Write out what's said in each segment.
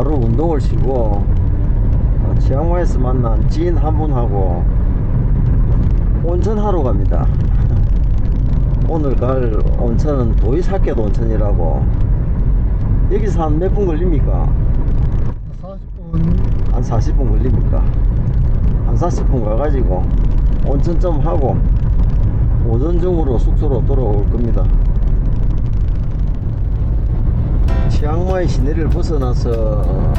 하루 운동을 쉬고 어, 치앙마이에서 만난 지인 한 분하고 온천하러 갑니다. 오늘 갈 온천은 도이사켓 온천이라고 여기서 한 몇 분 걸립니까? 40분 한 40분 걸립니까? 한 40분 가가지고 온천 좀 하고 오전 중으로 숙소로 돌아올 겁니다. 치앙마이 시내를 벗어나서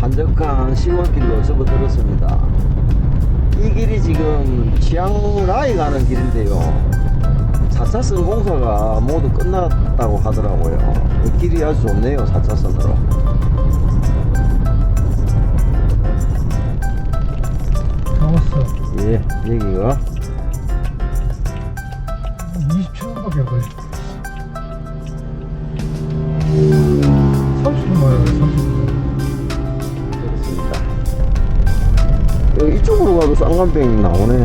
한적한 시골길로 접어들었습니다. 이 길이 지금 치앙라이 가는 길인데요. 차차선 공사가 모두 끝났다고 하더라고요. 이 길이 아주 좋네요, 4차선으로. 다 왔어 예, 여기가 3,300 나오네.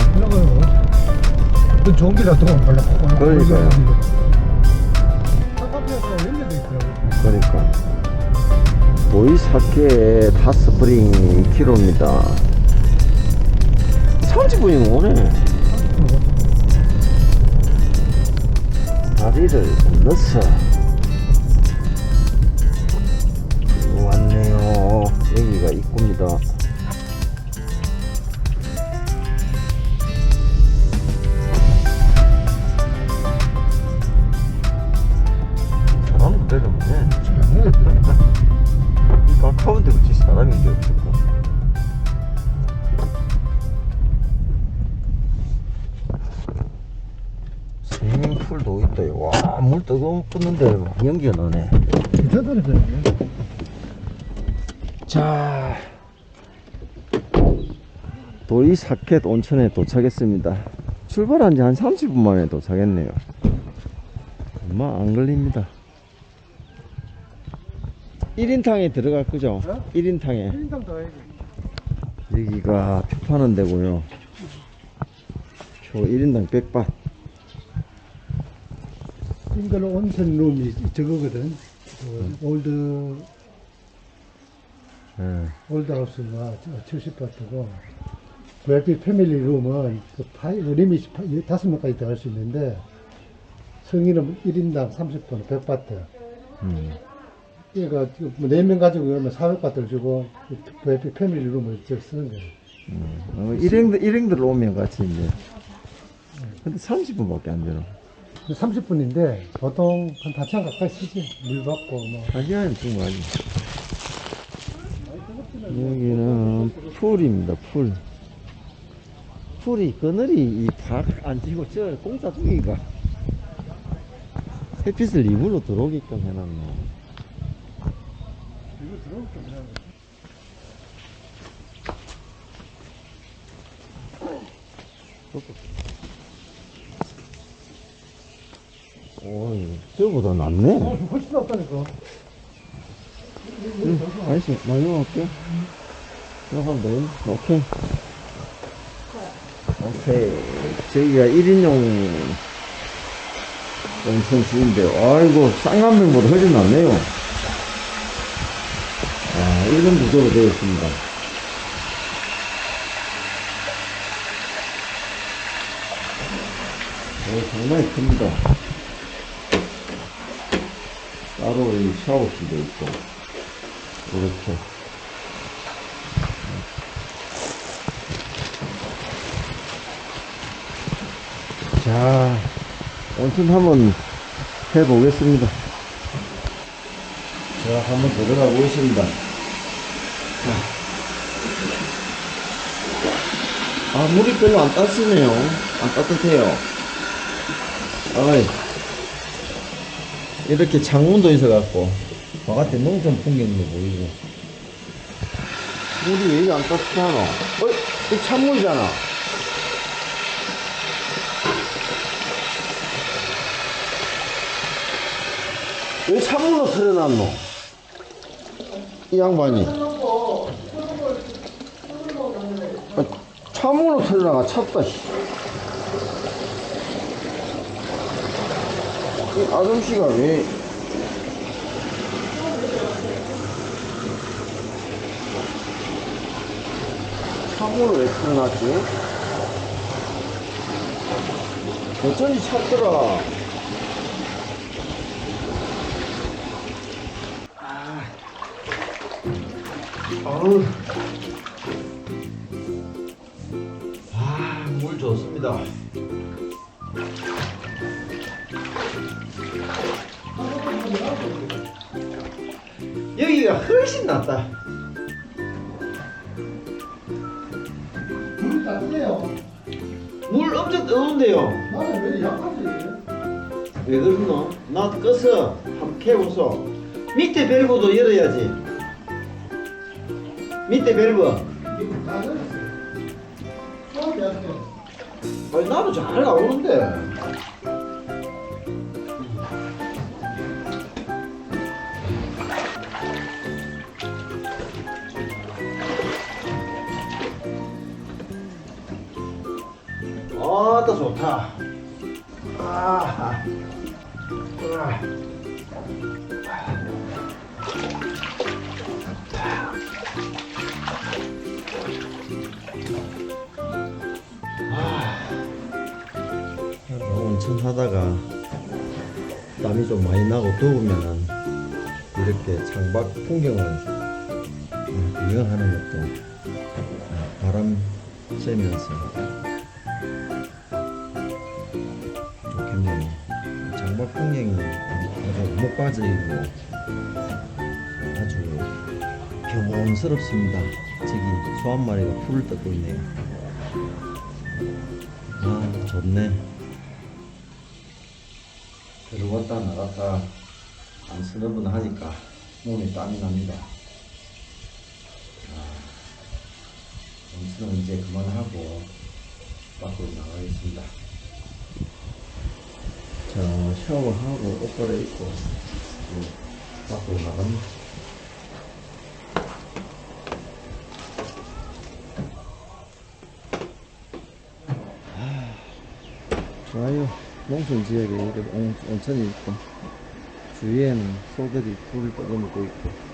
그 좋은 길다 들어오면 빨리 바꿔. 그러니까요. 카카피아가 연결돼 있더라고요. 그러니까. 보이사케 다스프링 키로입니다. 30분이면 오네. 다리를 눌렀어. 왔네요. 여기가 입구입니다. 와, 물 뜨거웠는데 막 연기가 나네. 자, 도이 사켓 온천에 도착했습니다. 출발한 지 한 30분 만에 도착했네요. 얼마 안 걸립니다. 1인탕에 들어갈 거죠? 어? 1인탕에. 1인당 더 해야지 여기가 표 파는 데고요. 표 1인당 100바. 싱글 온천 룸이 저거거든 그 올드 예. 올드하우스가 70바트고 VIP 패밀리 룸은 그 파이, 리밋이 파- 다섯 명까지 들어갈 수 있는데 성인은 1인당 30분 100바트 음. 그러니까 지금 뭐 4명 가지고 오면 400바트를 주고 그 VIP 패밀리 룸을 저 쓰는 거예요 어, 일행들, 일행들 오면 같이 이제. 근데 30분밖에 안 되나? 30분인데 보통 한 4시간 가까이 쓰지 물 받고 뭐 하기는 충분하지. 여기는 풀입니다, 풀. 풀이 그늘이 이박안 띄고 저 공사 중인가? 햇빛을 이불로 들어오게끔 해놨네. 이거 들어올 때그 냥 오, 저보다 낫네. 어, 훨씬 낫다니까 응, 아이씨, 많이 먹을게. 들어가면 돼. 오케이. 오케이. 저기가 1인용 온천수인데, 아이고, 쌍간병보다 훨씬 낫네요. 아, 이런 구조로 되어 있습니다. 오, 상당히 큽니다. 따로 이 샤워실도 있고, 이렇게. 자, 온천 한번 해보겠습니다. 제가 한번 들어가 보겠습니다. 자. 아, 물이 별로 안 따뜻네요. 안 따뜻해요. 아이. 이렇게 창문도 있어갖고, 바깥에 농촌 풍경도 보이고. 물이 왜 이리 안 따뜻하노? 어? 이 찬물이잖아. 왜 찬물로 틀어놨노? 이 양반이. 아, 찬물로 틀어놔가 찼다, 이 아솜씨가 왜? 사고를 왜 풀어놨지? 어쩐지 찾더라. 아. 아우. 여기가 훨씬 낫다. 물이 따뜻해요. 물 엄청 뜨거운데요. 나는 왜 약하지? 왜 그러노? 나 꺼서 한번 캐보소. 밑에 밸브도 열어야지. 밑에 밸브. 다 들었어. 수업이 안 돼. 아니 나도 잘 나오는데. 좋다. 아. 아. 온천 하다가 땀이 좀 많이 나고 더우면은 이렇게 창밖 풍경을 음, 구경하는 것도 음, 바람 쐬면서 풍경이 아주 목가지고 아주 평온스럽습니다. 저기 소 한 마리가 풀을 뜯고 있네요. 아 좋네. 들어왔다 나갔다 안쓰러분 하니까 몸에 땀이 납니다. 아, 점수는 이제 그만하고 밖으로 나가겠습니다. 자, 샤워하고 옷 갈아입고 이제 밖으로 나갑니다. 좋아요. 농촌 지역에 이렇게 온, 온천이 있고 주위에는 소들이 불을 떠먹고 있고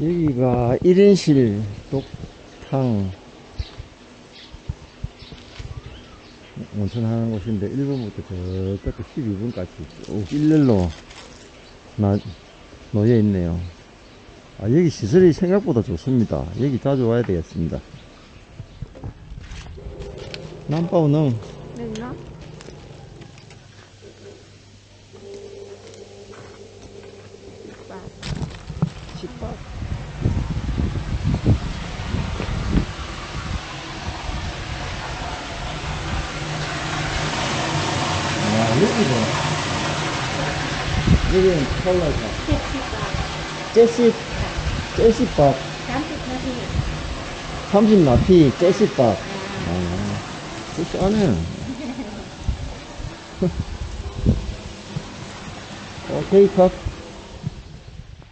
여기가 1인실 독탕 온천하는 곳인데 1번부터 저 끝에 12번까지 쭉 일렬로 나, 놓여 있네요. 아, 여기 시설이 생각보다 좋습니다. 여기 자주 와야 되겠습니다. 남바오는 Đừng nó Và Chỉ có 아, 여기가 여기는 컬러가 제시 제시밥 30 นาที 30나피 제시밥 아, 굿하네 오케이 컷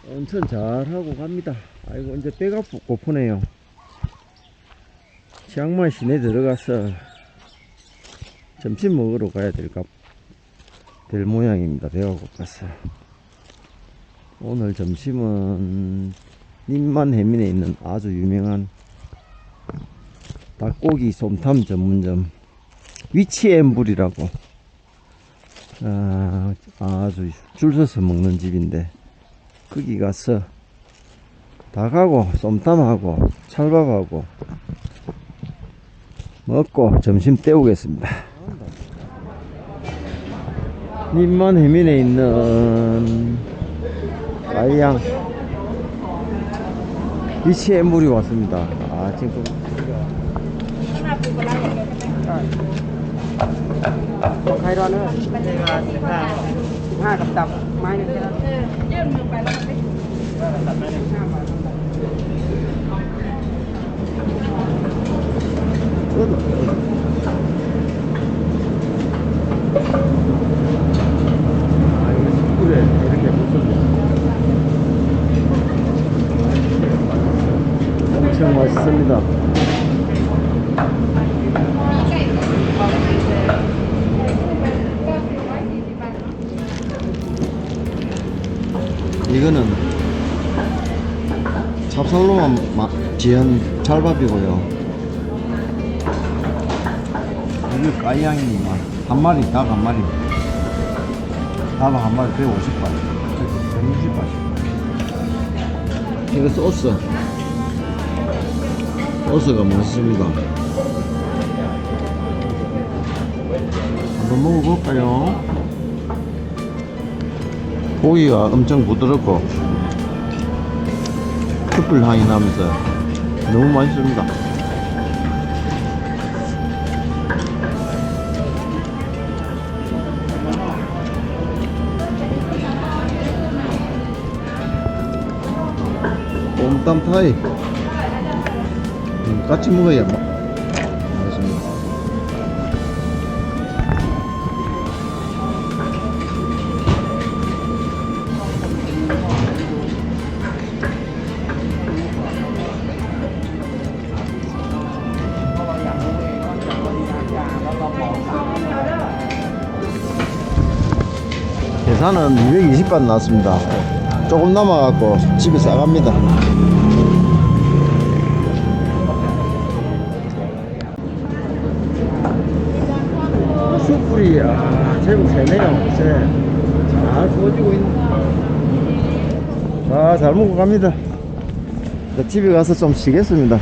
온천 잘하고 갑니다 아이고 이제 배가 고- 고프네요 치앙마이 시내 들어가서 점심 먹으러 가야 될까 될 모양입니다 배가 고파서 오늘 점심은 님만 해민에 있는 아주 유명한 닭고기 솜탐 전문점 위치엠불이라고 아, 아주 줄 서서 먹는 집인데 거기 가서 닭하고 솜탐하고 찰밥하고 먹고 점심 때우겠습니다. 님만 해민에 있는 아이양 위치엠불이 왔습니다 아 지금 là hai tập tập mai nữa cho 아, 이거 식구를 이렇게 묻혀서 엄청 맛있습니다. 이거는 찹쌀로만 지은 찰밥이고요. 이거 까이양이니만 한 마리 닭 한 마리. 닭 한 마리 150발. 160발. 이거 소스. 소스가 맛있습니다. 한번 먹어볼까요? 고기가 엄청 부드럽고 숯불 향이 나면서 너무 맛있습니다. 꼼땀타이 음, 같이 먹어야 마- 맛있습니다. 계산은 220반 나왔습니다. 조금 남아갖고 집에 싸갑니다. 숯불이 아 제법 세네요. 세. 잘 구워지고 있네. 자, 잘 먹고 갑니다. 자, 집에 가서 좀 쉬겠습니다.